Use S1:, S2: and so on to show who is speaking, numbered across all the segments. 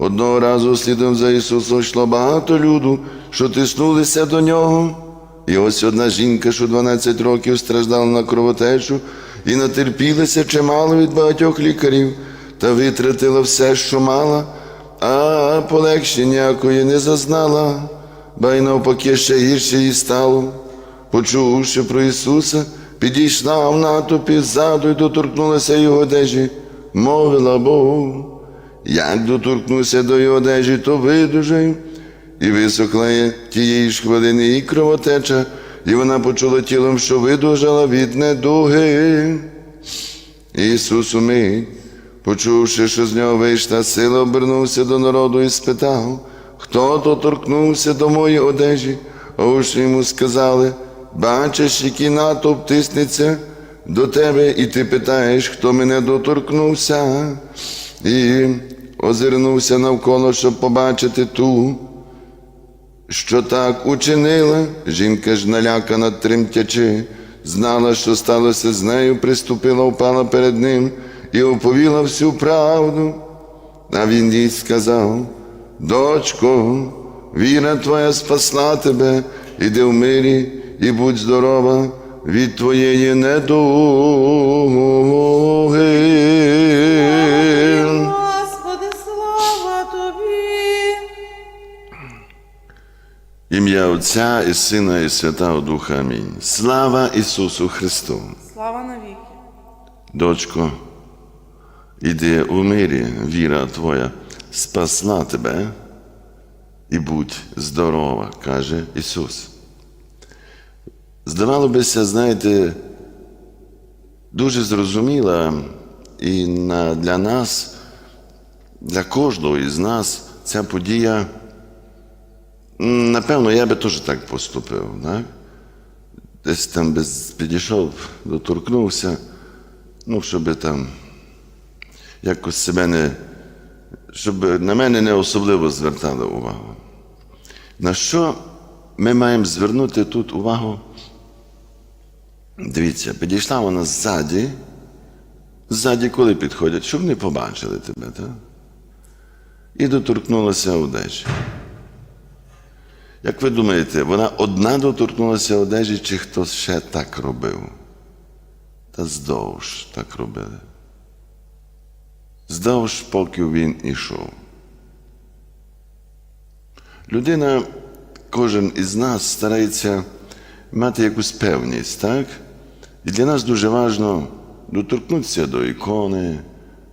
S1: Одного разу слідом за Ісусом йшло багато люду, що тиснулися до нього. І ось одна жінка, що 12 років страждала на кровотечу, і натерпілася чимало від багатьох лікарів, та витратила все, що мала, а полегшення ніякої не зазнала, ба й навпаки ще гірше їй стало. Почувши про Ісуса, підійшла в натовпі ззаду й доторкнулася його одежі, мовила Богу. Як доторкнуся до його одежі, то видужаю. І висохла є тієї ж хвилини і кровотеча, і вона почула тілом, що видужала від недуги. Ісус умить, почувши, що з нього вийшла сила, обернувся до народу і спитав, хто доторкнувся до моєї одежі, а учні йому сказали, бачиш, який натовп тиснеться до тебе, і ти питаєш, хто мене доторкнувся, і озирнувся навколо, щоб побачити ту, що так учинила, жінка ж налякана тремтячи, знала, що сталося з нею, приступила, впала перед ним і оповіла всю правду. А він їй сказав: Дочко, віра твоя спасла тебе, іди в мирі і будь здорова від твоєї недуги. Ім'я Отця і Сина, і Святого Духа. Амінь. Слава Ісусу Христу!
S2: Слава навіки.
S1: Дочко, іди у мирі, віра твоя спасла тебе і будь здорова, каже Ісус. Здавало бися, знаєте, дуже зрозуміла і для нас, для кожного із нас ця подія, напевно, я би теж так поступив. Так? Десь там без, підійшов, доторкнувся, ну, щоб там якось себе не, щоб на мене не особливо звертали увагу. На що ми маємо звернути тут увагу? Дивіться, підійшла вона ззаді, ззаді, коли підходять, щоб не побачили тебе, так? І доторкнулася одежі. Як ви думаєте, вона одна доторкнулася одежі, чи хтось ще так робив? Та здовж так робили. Здовж, поки він ішов. Людина, кожен із нас старається мати якусь певність, так? І для нас дуже важливо доторкнутися до ікони,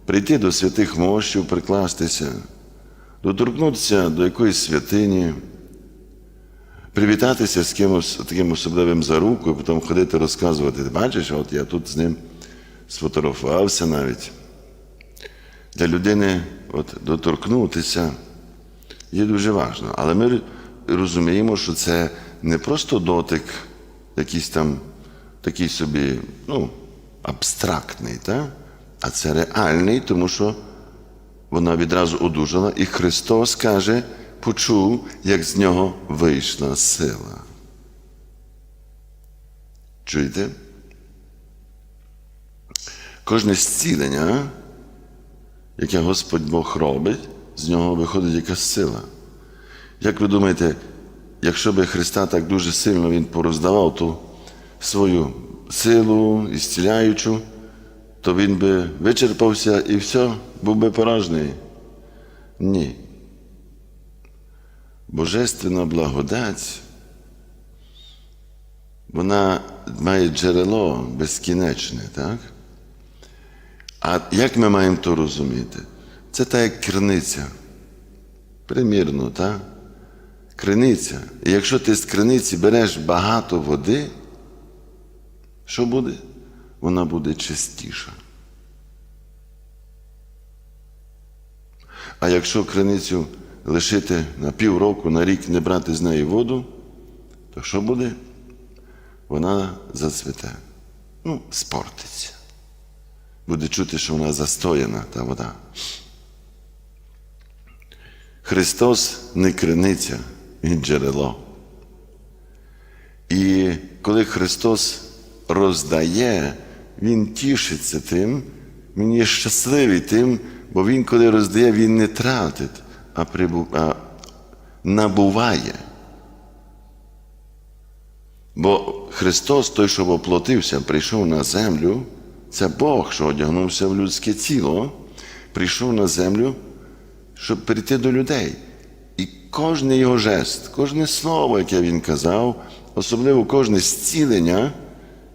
S1: прийти до святих мощів, прикластися, доторкнутися до якоїсь святині, привітатися з кимось таким особливим за руку, і потім ходити розказувати. Ти бачиш, от я тут з ним сфотографувався навіть. Для людини от, доторкнутися є дуже важливо. Але ми розуміємо, що це не просто дотик, якийсь там такий собі, ну, абстрактний, та? а це реальний, тому що вона відразу одужала, і Христос каже, почув, як з нього вийшла сила. Чуєте? Кожне зцілення, яке Господь Бог робить, з нього виходить якась сила. Як ви думаєте, якщо би Христа так дуже сильно Він пороздавав ту свою силу, ісціляючу, то він би вичерпався і все, був би поражений? Ні. Божественна благодать, вона має джерело безкінечне, так? А як ми маємо то розуміти? Це та як криниця. Примірно, так? Криниця. І якщо ти з криниці береш багато води, що буде? Вона буде чистіша. А якщо криницю лишити на півроку, на рік не брати з неї воду, то що буде? Вона зацвіте. Ну, спортиться. Буде чути, що вона застояна, та вода. Христос не криниця, Він джерело. І коли Христос роздає, Він тішиться тим, Він є щасливий тим, бо Він, коли роздає, Він не тратить, а, набуває. Бо Христос, той, що воплотився, прийшов на землю, це Бог, що одягнувся в людське тіло, прийшов на землю, щоб прийти до людей. І кожен його жест, кожне слово, яке він казав, особливо кожне зцілення,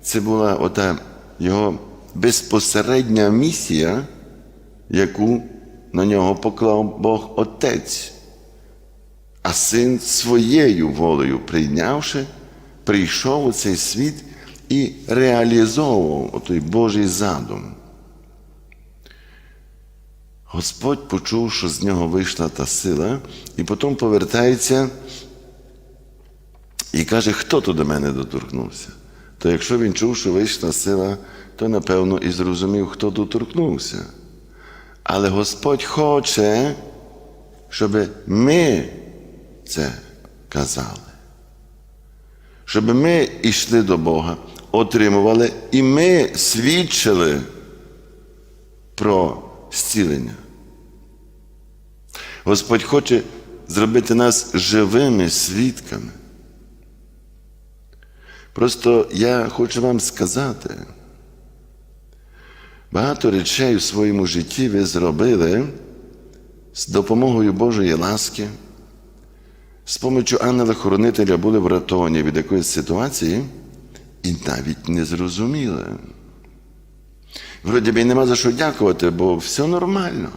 S1: це була ота його безпосередня місія, яку на нього поклав Бог Отець. А син своєю волею прийнявши, прийшов у цей світ і реалізовував той Божий задум. Господь почув, що з нього вийшла та сила, і потім повертається і каже, хто то до мене доторкнувся. То якщо він чув, що вийшла сила, то напевно і зрозумів, хто доторкнувся. Але Господь хоче, щоб ми це казали. Щоб ми йшли до Бога, отримували, і ми свідчили про зцілення. Господь хоче зробити нас живими свідками. Просто я хочу вам сказати, багато речей в своєму житті ви зробили з допомогою Божої ласки, з помочю ангела-хоронителя були врятовані від якоїсь ситуації і навіть не зрозуміли. Вроді би, нема за що дякувати, бо все нормально.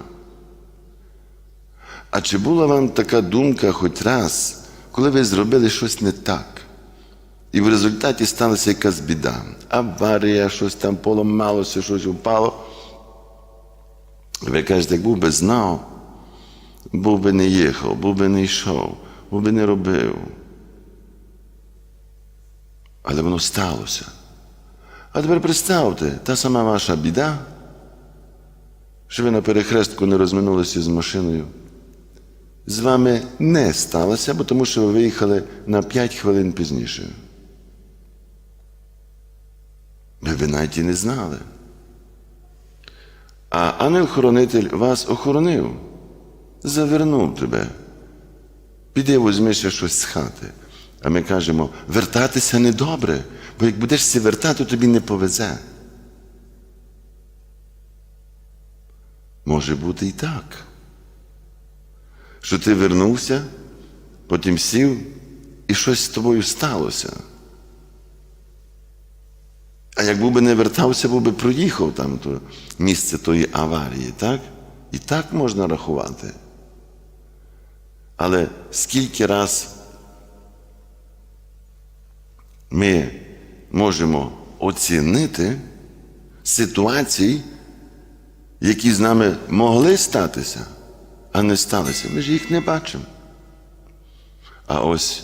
S1: А чи була вам така думка хоч раз, коли ви зробили щось не так? І в результаті сталася якась біда. Аварія, щось там поламалося, щось впало. Ви кажете, як був би знав, був би не їхав, був би не йшов, був би не робив. Але воно сталося. А тепер представте, та сама ваша біда, що ви на перехрестку не розминулися з машиною, з вами не сталося, бо тому що ви виїхали на 5 хвилин пізніше. Ви, ви навіть і не знали. А ангел-хоронитель вас охоронив, завернув тебе. Піди візьми ще щось з хати. А ми кажемо, вертатися недобре, бо як будеш сі вертати, тобі не повезе. Може бути і так. Що ти вернувся, потім сів, і щось з тобою сталося. А як був би не вертався, був би проїхав там то місце тої аварії, так? І так можна рахувати. Але скільки раз ми можемо оцінити ситуації, які з нами могли статися, а не сталися. Ми ж їх не бачимо. А ось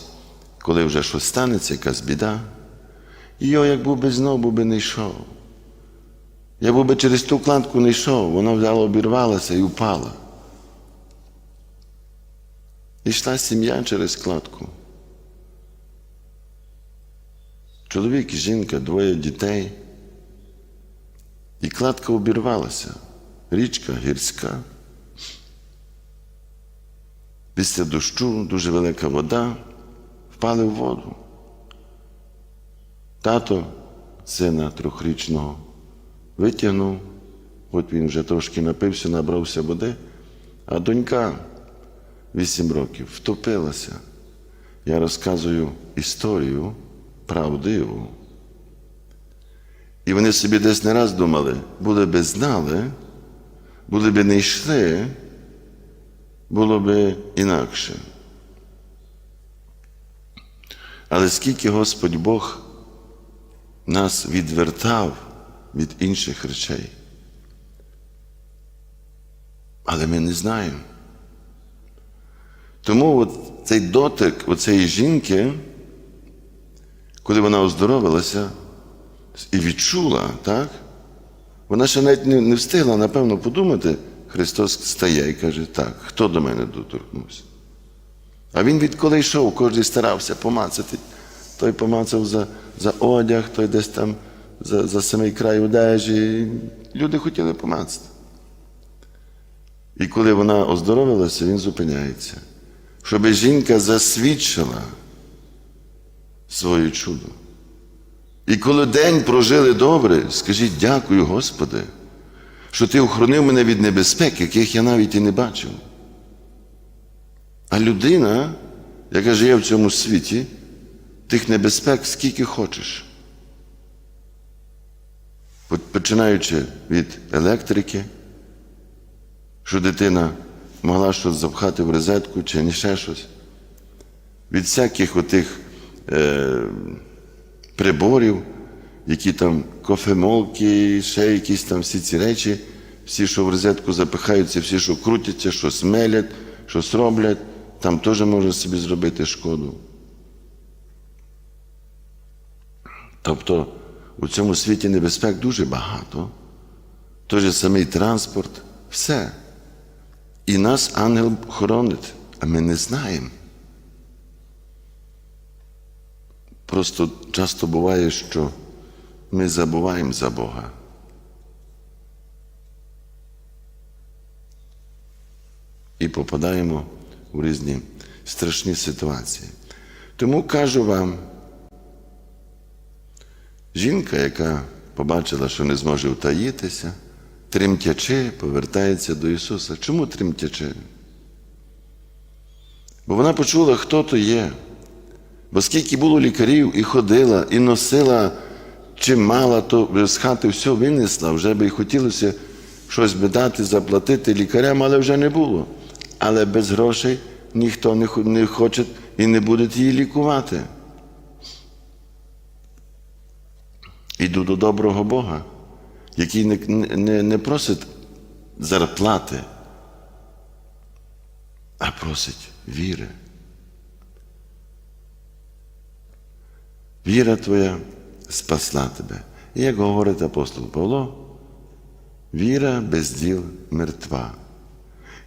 S1: коли вже щось станеться, якась біда, і його, як був би знов, був би не йшов. Я був би через ту кладку не йшов, вона взяла, обірвалася і упала. І йшла сім'я через кладку. Чоловік і жінка, двоє дітей. І кладка обірвалася. Річка гірська. Після дощу дуже велика вода, впали в воду. Тато сина трьохрічного витягнув, от він вже трошки напився, набрався води, а донька вісім років втопилася. Я розказую історію правдиву. І вони собі десь не раз думали, були би знали, були би не йшли, було би інакше. Але скільки Господь Бог нас відвертав від інших речей. Але ми не знаємо. Тому от цей дотик оцеї жінки, коли вона оздоровилася і відчула, так? Вона ще навіть не встигла, напевно, подумати, Христос стає і каже, так, хто до мене доторкнувся? А він відколи йшов, кожен старався помацати. Той помацав за, за одяг, той десь там за, за самий край одежі. Люди хотіли помацати. І коли вона оздоровилася, він зупиняється, щоб жінка засвідчила своє чудо. І коли день прожили добре, скажіть дякую, Господи, що Ти охоронив мене від небезпек, яких я навіть і не бачив. А людина, яка живе в цьому світі, тих небезпек скільки хочеш. Починаючи від електрики, що дитина могла щось запхати в розетку чи не ще щось, від всяких отих е, приборів, які там кофемолки, ще якісь там всі ці речі, всі, що в розетку запихаються, всі, що крутяться, що смелять, щось роблять, там теж можна собі зробити шкоду. Тобто у цьому світі небезпек дуже багато. Той же самий транспорт, все. І нас ангел хоронить, а ми не знаємо. Просто часто буває, що ми забуваємо за Бога. І попадаємо у різні страшні ситуації. Тому кажу вам, жінка, яка побачила, що не зможе втаїтися, тремтячи, повертається до Ісуса. Чому тремтячи? Бо вона почула, хто то є. Бо скільки було лікарів і ходила, і носила, чи мала, то з хати все винесла, вже би й хотілося щось би дати, заплатити лікарям, але вже не було. Але без грошей ніхто не хоче і не буде її лікувати. Іду до доброго Бога, який не, не, не просить зарплати, а просить віри. Віра твоя спасла тебе. І як говорить апостол Павло, віра без діл мертва.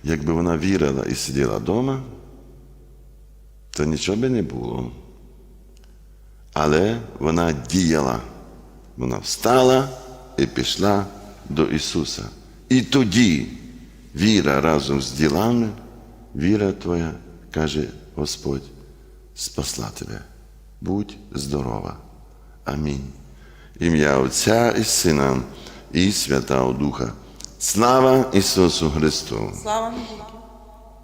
S1: Якби вона вірила і сиділа вдома, то нічого би не було. Але вона діяла. Вона встала і пішла до Ісуса. І тоді віра разом з ділами, віра твоя, каже Господь, спасла тебе. Будь здорова. Амінь. Ім'я Отця і Сина і Святого Духа. Слава Ісусу Христу!
S2: Слава.